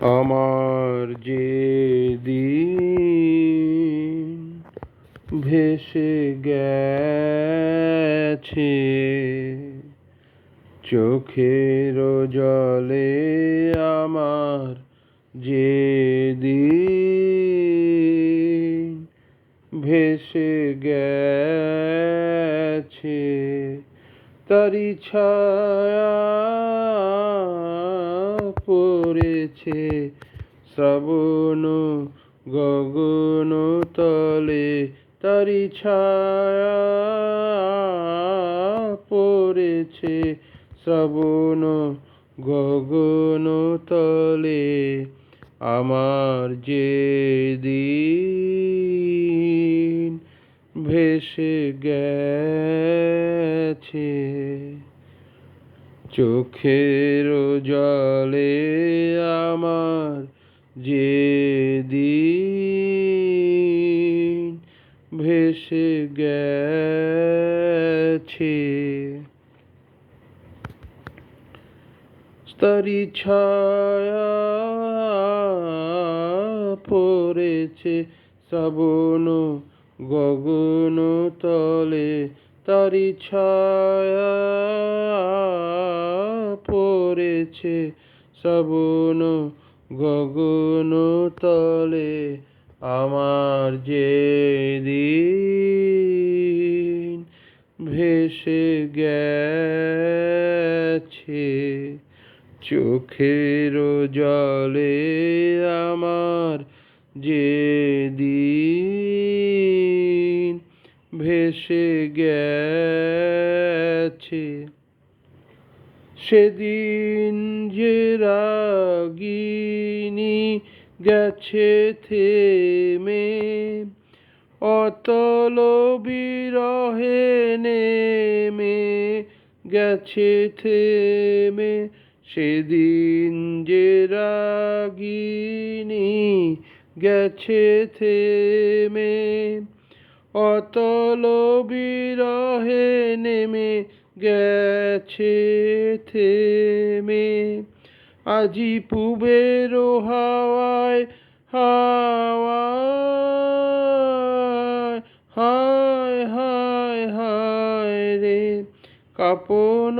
আমার যে দিন ভেসে গেছে চোখের জলে আমার যে দিন ভেসে গেছে তারি ছায়া পড়েছে, শ্রাবণ গগন তলে তারি ছায়া পড়েছে, শ্রাবণ গগন তলে আমার যে দিন ভেসে গেছে। চোখের জলে আমার যে দিন ভেসে গেছে। স্তরি ছায়া পড়েছে শ্রাবণ গগন তলে তারি ছায়া পড়েছে শ্রাবণ গগন তলে আমার যে দিন ভেসে গেছে। চোখের জলে আমার যে দিন ভেসে গেছে। সেদিন যে রাগিনী গেছে থেমে, অতল বিরহে নেমে গেছে থেমে। সেদিন যে রাগিনী গেছে থেমে অতল বিরহে নেমে গেছে, থেমে। আজি পুবের হাওয়ায় হাওয়ায়, হায় হায় হায় রে। কাপন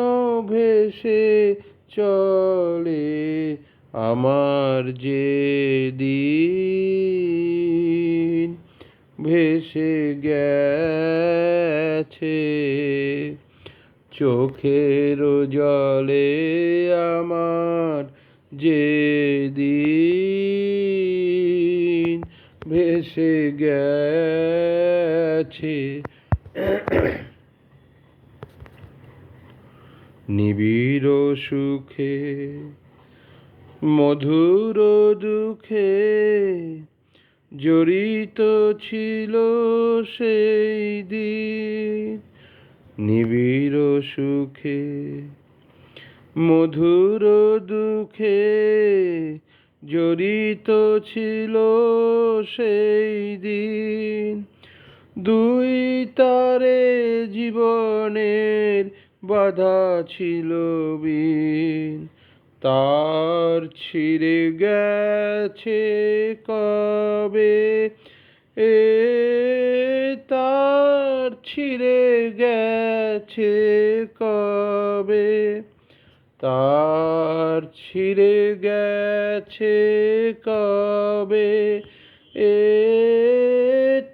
ভেসে চলে আমার যে দিন। ভেসে গেছে। চোখের জলে আমার যে দিন ভেসে গেছে। নিবিড় সুখে মধুর দুঃখে জড়িত ছিল সেই দিন। নিবিড় সুখে, মধুর দুঃখে জড়িত ছিল সেই দিন। দুই তারে জীবনের বাধা ছিল বিন। তার ছিঁড়ে গেছে কবে? এ তার ছিঁড়ে গেছে কবে? তার ছিঁড়ে গেছে কবে? এ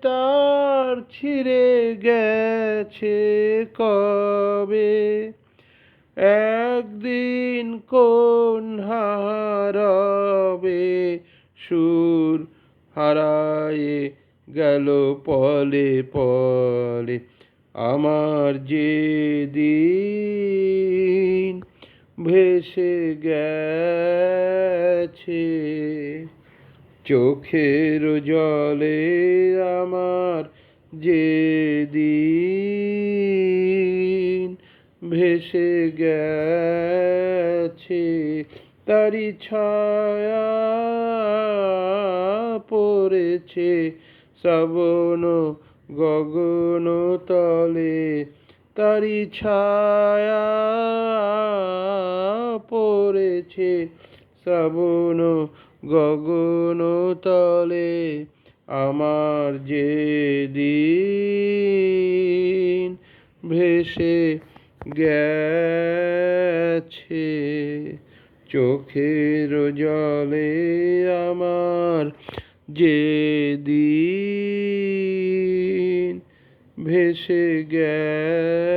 তার ছিঁড়ে গেছে কবে? একদিন কোন হারাবে সুর হারায়ে গেল পলে পলে আমার যে দিন ভেসে গেছে। চোখের জলে আমার যে দিন ভেসে গেছে তারি ছায়া পড়েছে শ্রাবণ গগন তলে তারি ছায়া পড়েছে শ্রাবণ গগন তলে আমার যে দিন ভেসে গেছে। চোখের জলে আমার যে দিন ভেসে গেছে।